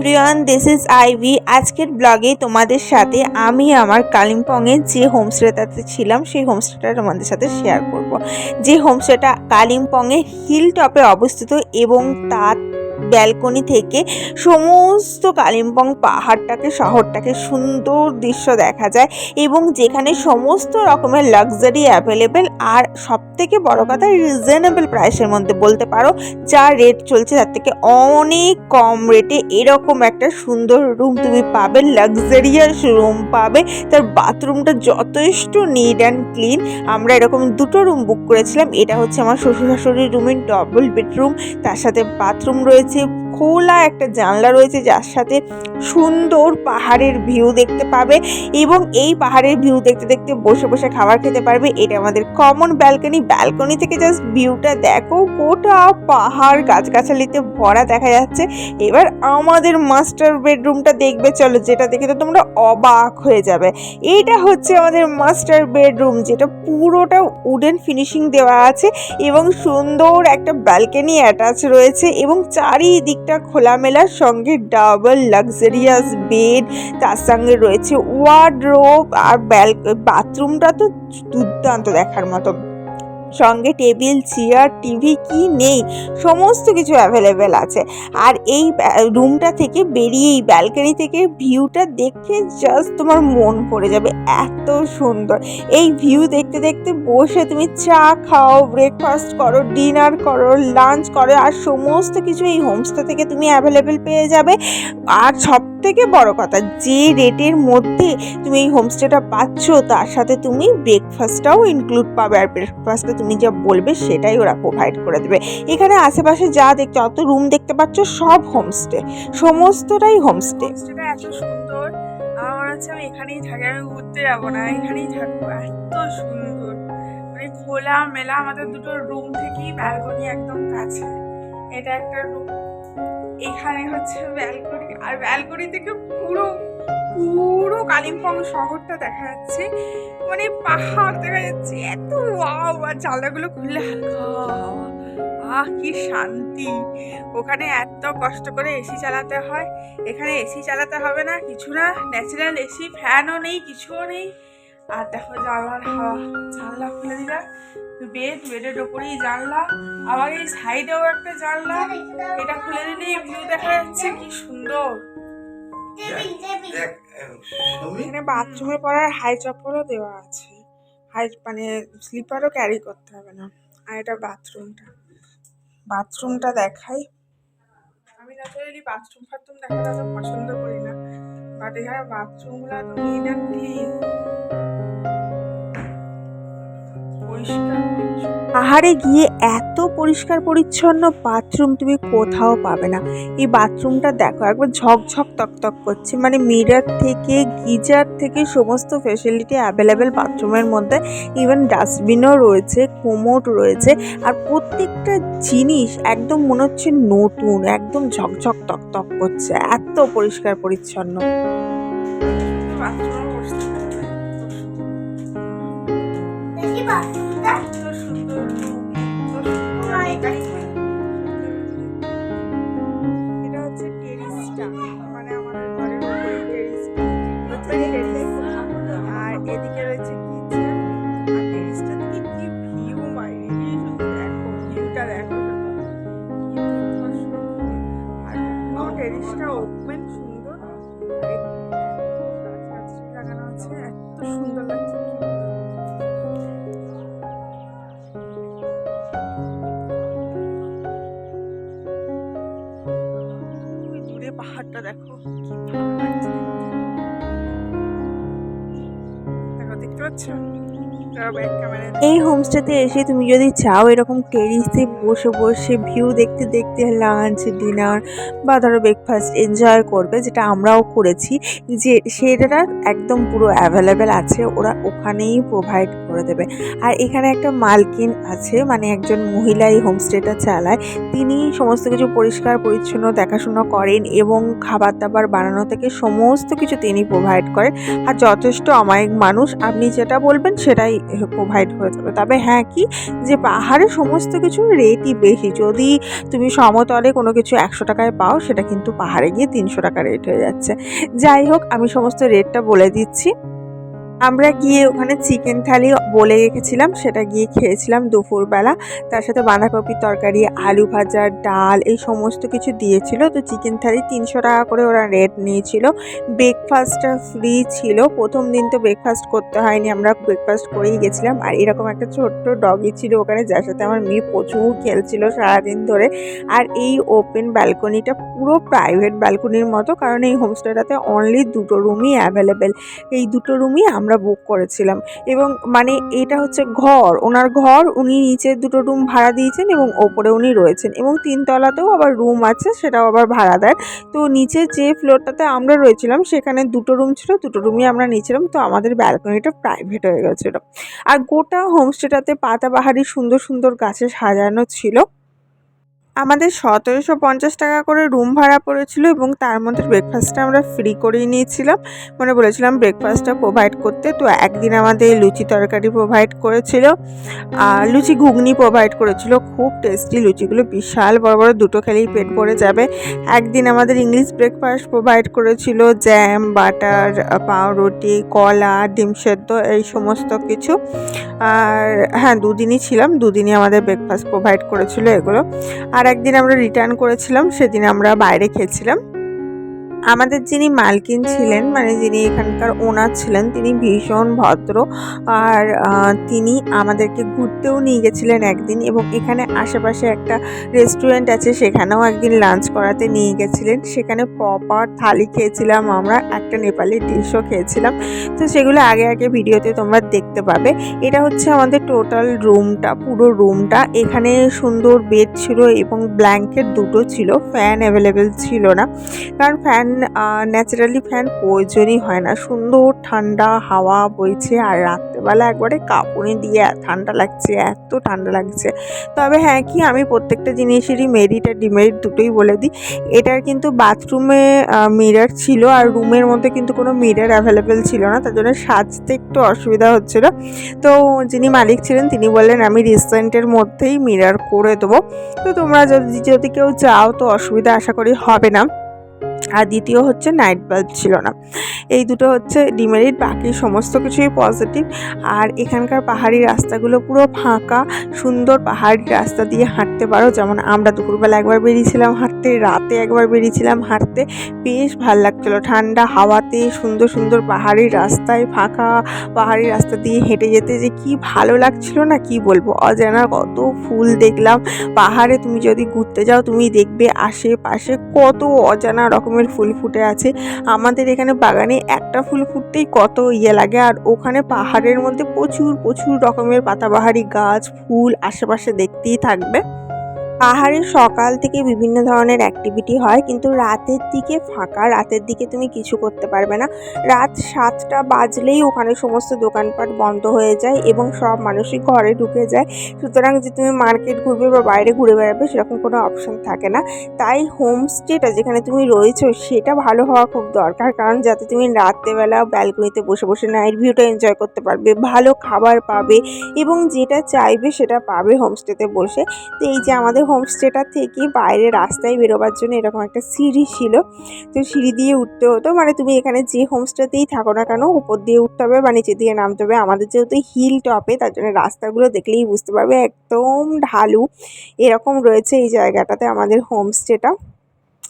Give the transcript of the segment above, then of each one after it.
Everyone this is Ivy আজকের ব্লগে তোমাদের সাথে আমি আমার কালিম্পংয়ে যে হোমস্টেটাতে ছিলাম, সেই হোমস্টেটা তোমাদের সাথে শেয়ার করব। যে হোমস্টেটা কালিম্পংয়ে হিল টপে অবস্থিত এবং তার ব্যালকনি থেকে সমস্ত কালিম্পং পাহাড়টাকে, শহরটাকে সুন্দর দৃশ্য দেখা যায় এবং যেখানে সমস্ত রকমের লাক্সারি অ্যাভেলেবেল আর সব থেকে বড় কথা রিজনেবল প্রাইসের মধ্যে বলতে পারো, যা রেট চলছে তার থেকে অনেক কম রেটে এরকম একটা সুন্দর রুম তুমি পাবে লাক্সারিয়াস রুম পাবে। তার বাথরুমটা যথেষ্ট নিট অ্যান্ড ক্লিন আমরা এরকম দুটো রুম বুক করেছিলাম, এটা হচ্ছে আমার শ্বশুর শাশুড়ির রুমের ডবল বেডরুম তার সাথে বাথরুম রয়েছে YouTube. খোলা একটা জানলা রয়েছে যার সাথে সুন্দর পাহাড়ের ভিউ দেখতে পাবে এবং এই পাহাড়ের ভিউ দেখতে দেখতে বসে বসে খাবার খেতে পারবে। এটা আমাদের কমন ব্যালকনি ব্যালকনি থেকে জাস্ট ভিউটা দেখো, গোটা পাহাড় গাছগাছালিতে ভরা দেখা যাচ্ছে। এবার আমাদের মাস্টার বেডরুমটা দেখবে, চলো যেটা দেখে তো তোমরা অবাক হয়ে যাবে। এইটা হচ্ছে আমাদের মাস্টার বেডরুম যেটা পুরোটা উডেন ফিনিশিং দেওয়া আছে এবং সুন্দর একটা ব্যালকনি অ্যাটাচ রয়েছে এবং চারিদিকটা খোলামেলার সঙ্গে ডাবল লাক্সারিয়াস বেড তার সঙ্গে রয়েছে ওয়ার্ডরোব আর ব্যাল বাথরুমটা তো দুর্দান্ত দেখার মতো। সঙ্গে টেবিল, চেয়ার, টিভি, কি নেই? সমস্ত কিছু অ্যাভেলেবেল আছে। আর এই রুমটা থেকে বেরিয়ে এই ব্যালকনি থেকে ভিউটা দেখে জাস্ট তোমার মন পড়ে যাবে। এত সুন্দর। এই ভিউ দেখতে দেখতে বসে তুমি চা খাও ব্রেকফাস্ট করো ডিনার করো লাঞ্চ করো, আর সমস্ত কিছু এই হোমস্টে থেকে তুমি অ্যাভেলেবেল পেয়ে যাবে। আর সব থেকে বড় কথা, যে রেটের মধ্যে তুমি এই হোমস্টেটা পাচ্ছ, তার সাথে তুমি ব্রেকফাস্টটাও ইনক্লুড পাবে। আর ব্রেকফাস্টে তুমি যা বলবে, সেটাই ওরা প্রোভাইড করে দেবে। এখানে আশেপাশে যা দেখছ অত রুম দেখতে পাচ্ছ, সব হোমস্টে সমস্তটাই হোমস্টে এত সুন্দর। আমার হচ্ছে আমি এখানেই থাকি, আমি ঘুরতে যাব না, এখানেই থাকব। এত সুন্দর। মানে খোলা মেলা আমাদের দুটো রুম থেকেই ব্যালকনি একদম কাছে। এটা একটা রুম এখানে হচ্ছে ব্যালকনি আর ব্যালকনি থেকে পুরো পুরো কালিম্পং শহরটা দেখা যাচ্ছে। মানে পাহাড় দেখা যাচ্ছে। এত ওয়াও আর জানলাগুলো খুললে হালকা। আহ, কি শান্তি। ওখানে এত কষ্ট করে এসি চালাতে হয়। এখানে এসি চালাতে হবে না, কিছু না। ন্যাচারাল এসি ফ্যানও নেই, কিছুও নেই। আর দেখো জানলার হাওয়া জানলা খুলে দিলাম বেড বেডের ওপরেই জানলা। আবার এই সাইডেও একটা জানলা। এটা খুলে দিলেই ভিউ দেখা যাচ্ছে কি সুন্দর। এখানে বাথরুমে পড়ার হাই চপ্পলও দেওয়া আছে। হাই মানে স্লিপারও ক্যারি করতে হবে না। আর এটা বাথরুমটা বাথরুমটা দেখাই। আমি ন্যাচারালি বাথরুম ফাথরুম দেখাতে অত পছন্দ করি না। বাট এখানে বাথরুমগুলো তো ক্লিন পরিষ্কার পাহাড়ে গিয়ে এত পরিষ্কার পরিচ্ছন্ন বাথরুম তুমি কোথাও পাবে না। এই বাথরুমটা দেখো একবার ঝকঝক তকতক করছে। মানে মিরার থেকে গিজার থেকে সমস্ত ফেসিলিটি অ্যাভেলেবেল বাথরুমের মধ্যে। ইভেন ডাস্টবিনও রয়েছে কোমোট রয়েছে। আর প্রত্যেকটা জিনিস একদম মনে হচ্ছে নতুন একদম ঝকঝক তকতক করছে। এত পরিষ্কার পরিচ্ছন্ন। বাথরুমে বসতে সুন্দর সুন্দর এটা হচ্ছে টেরিসটা মানে আমাদের ঘরের টেরিস আর এদিকে রয়েছে কিচেন টেরিসটা কি ভিউ বাইরে কি সুন্দর দেখো ভিউটা দেখো আর ব্যাক ক্যামেরায় এই হোমস্টেতে এসে তুমি যদি চাও এরকম টেরিসে বসে বসে ভিউ দেখতে দেখতে লাঞ্চ, ডিনার বা ধরো ব্রেকফাস্ট এনজয় করবে, যেটা আমরাও করেছি, যে সেটা একদম পুরো অ্যাভেলেবেল আছে, ওরা ওখানেই প্রোভাইড করে দেবে। আর এখানে একটা মালকিন আছে মানে একজন মহিলা এই হোমস্টেটা চালায়, তিনি সমস্ত কিছু পরিষ্কার, পরিচ্ছন্ন দেখাশোনা করেন এবং খাবার দাবার বানানো থেকে সমস্ত কিছু তিনি প্রোভাইড করেন। আর যথেষ্ট অমায়িক মানুষ, আপনি যেটা বলবেন সেটাই প্রোভাইড হয়ে যাবে তবে হ্যাঁ কি, যে পাহাড়ে সমস্ত কিছুর রেটই বেশি। যদি তুমি সমতলে কোনো কিছু একশো টাকায় পাও, সেটা কিন্তু পাহাড়ে গিয়ে তিনশো টাকা রেট হয়ে যাচ্ছে। যাই হোক, আমি সমস্ত রেটটা বলে দিচ্ছি। আমরা গিয়ে ওখানে চিকেন থালি বলে রেখেছিলাম, সেটা গিয়ে খেয়েছিলাম দুপুরবেলা। তার সাথে বাঁধাকপির তরকারি, আলু ভাজা, ডাল, এই সমস্ত কিছু দিয়েছিল। তো চিকেন থালি তিনশো টাকা করে ওরা রেট নিয়েছিল। ব্রেকফাস্টটা ফ্রি ছিল। প্রথম দিন তো ব্রেকফাস্ট করতে হয়নি, আমরা ব্রেকফাস্ট করেই গেছিলাম। আর এরকম একটা ছোট্ট ডগি ছিল ওখানে, যার সাথে আমার মেয়ে প্রচুর খেলছিল সারাদিন ধরে। আর এই ওপেন ব্যালকনিটা পুরো প্রাইভেট ব্যালকনির মতো, কারণ এই হোমস্টেটাতে অনলি দুটো রুমই অ্যাভেলেবেল এই দুটো রুমই আমরা বুক করেছিলাম। এবং মানে এটা হচ্ছে ঘর, ওনার ঘর, উনি নিচে দুটো রুম ভাড়া দিয়েছেন এবং ওপরে উনি রয়েছেন। এবং তিনতলাতেও আবার রুম আছে, সেটাও আবার ভাড়া দেয়। তো নিচে যে ফ্লোরটাতে আমরা রয়েছিলাম, সেখানে দুটো রুম ছিল, দুটো রুমই আমরা নিয়েছিলাম। তো আমাদের ব্যালকনিটা প্রাইভেট হয়ে গেছিল। আর গোটা হোমস্টেটাতে পাতাবাহারি সুন্দর সুন্দর গাছে সাজানো ছিল। আমাদের সতেরোশো পঞ্চাশ টাকা করে রুম ভাড়া পড়েছিল এবং তার মধ্যে ব্রেকফাস্টটা আমরা ফ্রি করেই নিয়েছিলাম। মানে বলেছিলাম ব্রেকফাস্টটা প্রোভাইড করতে, তো একদিন আমাদের লুচি তরকারি প্রোভাইড করেছিল। আর লুচি ঘুগনি প্রোভাইড করেছিল, খুব টেস্টি লুচিগুলো, বিশাল বড় বড়, দুটো খেলেই পেট ভরে যাবে। একদিন আমাদের ইংলিশ ব্রেকফাস্ট প্রোভাইড করেছিল জ্যাম বাটার পাউরুটি, কলা, ডিম সেদ্ধ, এই সমস্ত কিছু। আর হ্যাঁ দুদিনই ছিলাম, দুদিনই আমাদের ব্রেকফাস্ট প্রোভাইড করেছিল এগুলো। আর একদিন আমরা রিটার্ন করেছিলাম সেদিন আমরা বাইরে খেয়েছিলাম। আমাদের যিনি মালকিন ছিলেন মানে যিনি এখানকার ওনার ছিলেন, তিনি ভীষণ ভদ্র আর তিনি আমাদেরকে ঘুরতেও নিয়ে গেছিলেন একদিন এবং এখানে আশেপাশে একটা রেস্টুরেন্ট আছে, সেখানেও একদিন লাঞ্চ করাতে নিয়ে গেছিলেন। সেখানে পপার থালি খেয়েছিলাম আমরা, একটা নেপালি ডিশও খেয়েছিলাম। তো সেগুলো আগে আগে ভিডিওতে তোমরা দেখতে পাবে। এটা হচ্ছে আমাদের টোটাল রুমটা পুরো রুমটা এখানে সুন্দর বেড ছিল এবং ব্ল্যাঙ্কেট দুটো ছিল ফ্যান অ্যাভেলেবেল ছিল না। কারণ ফ্যান ন্যাচারালি ফ্যান প্রয়োজনই হয় না। সুন্দর ঠান্ডা হাওয়া বইছে আর রাত্রেবেলা একবারে কাঁপুনি দিয়ে ঠান্ডা লাগছে, এত ঠান্ডা লাগছে। তবে হ্যাঁ কি, আমি প্রত্যেকটা জিনিসেরই মেরিট আর ডিমেরিট দুটোই বলে দিই। এটার কিন্তু বাথরুমে মিরার ছিল আর রুমের মধ্যে কিন্তু কোনো মিরার অ্যাভেলেবেল ছিল না, তার জন্য সাজতে একটু অসুবিধা হচ্ছিল। তো যিনি মালিক ছিলেন, তিনি বললেন, আমি রিসেন্টের মধ্যেই মিরার করে দেবো। তো তোমরা যদি যদি কেউ যাও তো অসুবিধা আশা করি হবে না। আর দ্বিতীয় হচ্ছে নাইট বাল্ব ছিল না। এই দুটো হচ্ছে ডিমেরিট, বাকি সমস্ত কিছুই পজিটিভ আর এখানকার পাহাড়ি রাস্তাগুলো পুরো ফাঁকা, সুন্দর পাহাড়ি রাস্তা দিয়ে হাঁটতে পারো। যেমন আমরা দুপুরবেলা একবার বেরিয়েছিলাম হাঁটতে। রাতে একবার বেরিয়েছিলাম হাঁটতে, বেশ ভালো লাগছিল। ঠান্ডা হাওয়াতে, সুন্দর সুন্দর পাহাড়ি রাস্তায়, ফাঁকা পাহাড়ি রাস্তা দিয়ে হেঁটে যেতে যে কি ভালো লাগছিল না, কি বলব? অজানা কত ফুল দেখলাম। পাহাড়ে তুমি যদি ঘুরতে যাও, তুমি দেখবে আশেপাশে কত অজানা রকমের ফুল ফুটে আছে। আমাদের এখানে বাগানে একটা ফুল ফুটতেই কত ইয়ে লাগে, আর ওখানে পাহাড়ের মধ্যে প্রচুর প্রচুর রকমের পাতাবাহারি গাছ, ফুল আশেপাশে দেখতেই থাকবে। পাহাড়ে সকাল থেকে বিভিন্ন ধরনের অ্যাক্টিভিটি হয়, কিন্তু রাতের দিকে ফাঁকা, রাতের দিকে তুমি কিছু করতে পারবে না। রাত সাতটা বাজলেই ওখানে সমস্ত দোকানপাট বন্ধ হয়ে যায় এবং সব মানুষই ঘরে ঢুকে যায়। সুতরাং যে তুমি মার্কেট ঘুরবে বা বাইরে ঘুরে বেড়াবে সেরকম কোনো অপশন থাকে না। তাই হোমস্টেটা যেখানে তুমি রয়েছো সেটা ভালো হওয়া খুব দরকার, কারণ যাতে তুমি রাত্রেবেলা ব্যালকনিতে বসে বসে নাইট ভিউটা এনজয় করতে পারবে, ভালো খাবার পাবে এবং যেটা চাইবে সেটা পাবে হোমস্টেতে বসে। তো এই যে আমাদের হোমস্টেটা থেকে বাইরে রাস্তায় বেরোবার জন্য এরকম একটা সিঁড়ি ছিল। তো সিঁড়ি দিয়ে উঠতে হতো। মানে তুমি এখানে যে হোমস্টেতেই থাকো না কেন, উপর দিয়ে উঠতে হবে বা নিচে দিয়ে নামতে হবে। আমাদের যেহেতু হিল টপে তার জন্য রাস্তাগুলো দেখলেই বুঝতে পারবে। একদম ঢালু এরকম রয়েছে এই জায়গাটাতে আমাদের হোমস্টেটা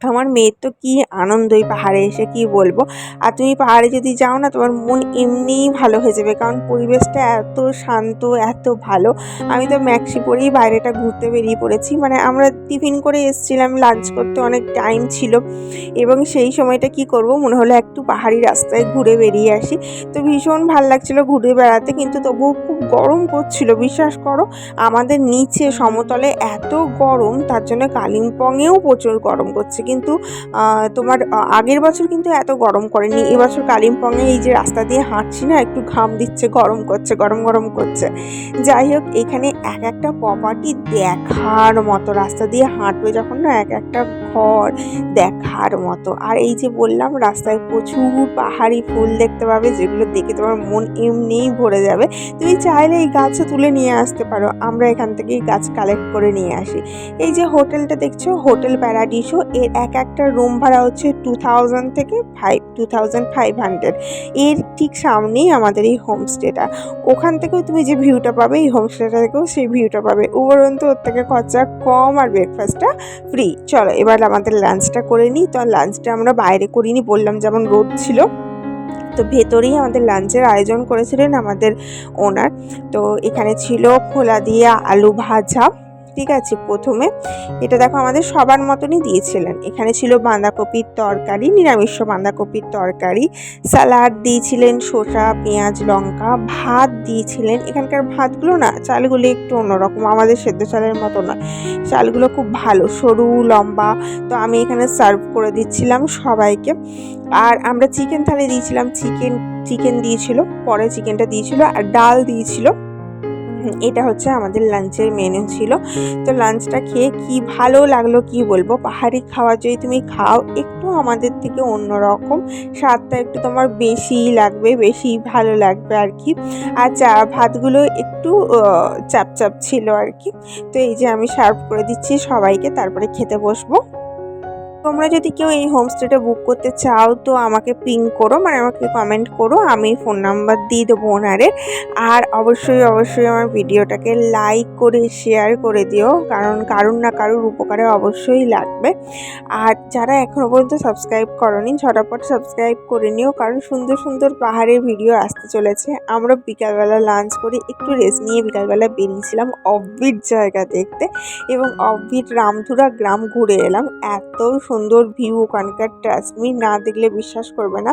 আমার মেয়ের তো কী আনন্দই পাহাড়ে এসে কী বলব? আর তুমি পাহাড়ে যদি যাও না, তোমার মন এমনিই ভালো হয়ে যাবে। কারণ পরিবেশটা এত শান্ত, এত ভালো। আমি তো ম্যাক্সি পরেই বাইরেটা ঘুরতে বেরিয়ে পড়েছি। মানে আমরা টিফিন করে এসেছিলাম, লাঞ্চ করতে অনেক টাইম ছিল। এবং সেই সময়টা কি করব? মনে হলো একটু পাহাড়ি রাস্তায় ঘুরে বেরিয়ে আসি। তো ভীষণ ভালো লাগছিল ঘুরে বেড়াতে, কিন্তু তবুও খুব গরম করছিল বিশ্বাস করো, আমাদের নিচে সমতলে এত গরম, তার জন্য কালিম্পংয়েও প্রচুর গরম করছে কিন্তু তোমার আগের বছর কিন্তু এত গরম করেনি। এবছর কালিম্পংয়ে এই যে রাস্তা দিয়ে হাঁটছি না, একটু ঘাম দিচ্ছে, গরম করছে, গরম গরম করছে। যাই হোক, এখানে এক একটা প্রপার্টি দেখার মতো রাস্তা দিয়ে হাঁটবে যখন না, এক একটা ঘর দেখার মতো। আর এই যে বললাম, রাস্তায় প্রচুর পাহাড়ি ফুল দেখতে পাবে, যেগুলো দেখে তোমার মন এমনিই ভরে যাবে। তুমি চাইলে এই গাছও তুলে নিয়ে আসতে পারো। আমরা এখান থেকেই গাছ কালেক্ট করে নিয়ে আসি। এই যে হোটেলটা দেখছ, হোটেল প্যারাডিসো এর এক একটা রুম ভাড়া হচ্ছে টু থাউজেন্ড থেকে five two thousand five hundred এর ঠিক সামনেই আমাদের এই হোমস্টেটা। ওখান থেকেও তুমি যে ভিউটা পাবে, এই হোমস্টেটা থেকেও সেই ভিউটা পাবে। উপরন্তু ওর থেকে খরচা কম আর ব্রেকফাস্টটা ফ্রি চলো, এবার আমাদের লাঞ্চটা করে নিই। তো লাঞ্চটা আমরা বাইরে করিনি, বললাম যেমন রোদ ছিল। তো ভেতরেই আমাদের লাঞ্চের আয়োজন করেছিলেন আমাদের ওনার তো এখানে ছিল খোলা দিয়ে আলু ভাজা। ঠিক আছে, প্রথমে এটা দেখো আমাদের সবার মতনই দিয়েছিলেন। এখানে ছিল বাঁধাকপির তরকারি, নিরামিষ বাঁধাকপির তরকারি স্যালাড দিয়েছিলেন শসা, পেঁয়াজ, লঙ্কা, ভাত দিয়েছিলেন। এখানকার ভাতগুলো না, চালগুলো একটু অন্যরকম, আমাদের সেদ্ধ চালের মতো নয়। চালগুলো খুব ভালো, সরু, লম্বা, তো আমি এখানে সার্ভ করে দিচ্ছিলাম সবাইকে। আর আমরা চিকেন থালি দিয়েছিলাম, চিকেন চিকেন দিয়েছিল, পরে চিকেনটা দিয়েছিল, আর ডাল দিয়েছিল। এটা হচ্ছে আমাদের লাঞ্চের মেনু ছিল। তো লাঞ্চটা খেয়ে কি ভালো লাগল কি বলব? পাহাড়ি খাবার যদি তুমি খাও একটু আমাদের থেকে অন্যরকম। স্বাদটা একটু তোমার বেশিই লাগবে বেশি ভালো লাগবে আর কি। আর চা ভাতগুলো একটু আহ, চাপ চাপ ছিল আর কি। তো এই যে আমি সার্ভ করে দিচ্ছি সবাইকে তারপরে খেতে বসবো। তোমরা যদি কেউ এই হোমস্টেটা বুক করতে চাও, তো আমাকে পিং করো মানে আমাকে কমেন্ট করো, আমি ফোন নাম্বার দিয়ে দেবো ওনারের। আর অবশ্যই অবশ্যই আমার ভিডিওটাকে লাইক করে শেয়ার করে দিও, কারণ কারুর না কারুর উপকারে অবশ্যই লাগবে। আর যারা এখনও পর্যন্ত সাবস্ক্রাইব করনি, ঝটাপট সাবস্ক্রাইব করে নিও, কারণ সুন্দর সুন্দর পাহাড়ের ভিডিও আসতে চলেছে। আমরা বিকালবেলা লাঞ্চ করে একটু রেস্ট নিয়ে বিকালবেলা বেরিয়েছিলাম অফবিট জায়গা দেখতে এবং অফবিট রামধুরা গ্রাম ঘুরে এলাম। এত সুন্দর ভিউ ওখানকার ট্রাস্টমি না দেখলে বিশ্বাস করবে না।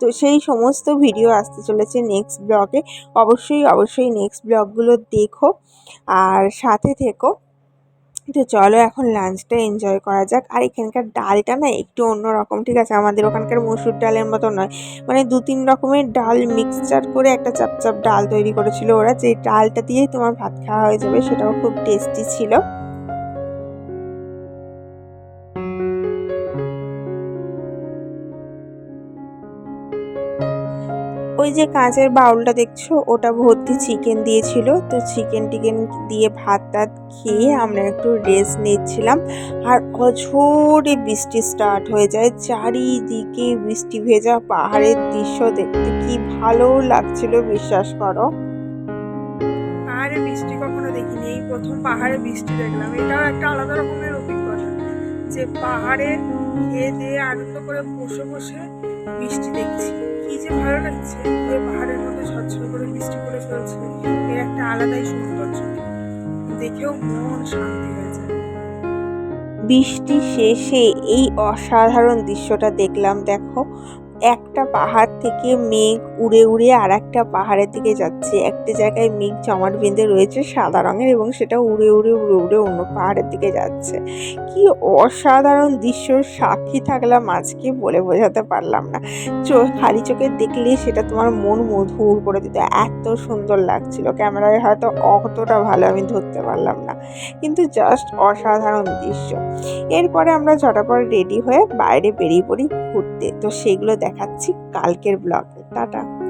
তো সেই সমস্ত ভিডিও আসতে চলেছে নেক্সট ব্লগে অবশ্যই অবশ্যই নেক্সট ব্লগগুলো দেখো আর সাথে থেকো। তো চলো এখন লাঞ্চটা এনজয় করা যাক। আর এখানকার ডালটা না একটু অন্যরকম ঠিক আছে? আমাদের ওখানকার মসুর ডালের মতো নয়। মানে দু তিন রকমের ডাল মিক্সচার করে একটা চাপ চাপ ডাল তৈরি করেছিল ওরা। যে ডালটা দিয়েই তোমার ভাত খাওয়া হয়ে যাবে, সেটাও খুব টেস্টি ছিল। ওই যে কাঁচের বাউলটা দেখছ? ওটা ভর্তি চিকেন দিয়েছিল। তো চিকেন টিকেন দিয়ে ভাত টাত খেয়ে আমরা একটু রেস্ট নিচ্ছিলাম। আর অঝোরে বৃষ্টি স্টার্ট হয়ে যায়। চারিদিকে বৃষ্টি ভেজা পাহাড়ের দৃশ্য দেখতে কি ভালো লাগছিল, বিশ্বাস করো। পাহাড়ে বৃষ্টি কখনো দেখিনি। এই প্রথম পাহাড়ে বৃষ্টি দেখলাম। এটাও একটা আলাদা রকমের অভিজ্ঞতা। যে পাহাড়ে খেয়ে দিয়ে আনন্দ করে বসে বসে বৃষ্টি দেখছি। কি যে ভালো লাগছে, ওই পাহাড়ের মধ্যে ঝরঝর করে বৃষ্টি পড়ে চলছে, এর একটা আলাদাই সৌন্দর্য দেখেও মন শান্তি হয়ে যায়। বৃষ্টি শেষে এই অসাধারণ দৃশ্যটা দেখলাম, দেখো, একটা পাহাড় থেকে মেঘ উড়ে উড়ে আর একটা পাহাড়ের দিকে যাচ্ছে। একটা জায়গায় মেঘ জমাট বেঁধে রয়েছে সাদা রঙের এবং সেটা উড়ে উড়ে উড়ে উড়ে অন্য পাহাড়ের দিকে যাচ্ছে। কি অসাধারণ দৃশ্য, সাক্ষী থাকলাম আজকে বলে বোঝাতে পারলাম না। চোখ খালি চোখে দেখলে সেটা তোমার মন মধুর করে দিত। এত সুন্দর লাগছিল। ক্যামেরায় হয়তো অতটা ভালো আমি ধরতে পারলাম না। কিন্তু জাস্ট অসাধারণ দৃশ্য। এরপরে আমরা ঝটাপট রেডি হয়ে বাইরে বেরিয়ে পড়ি ঘুরতে। তো সেগুলো দেখাচ্ছি কালকের ব্লগে টাটা।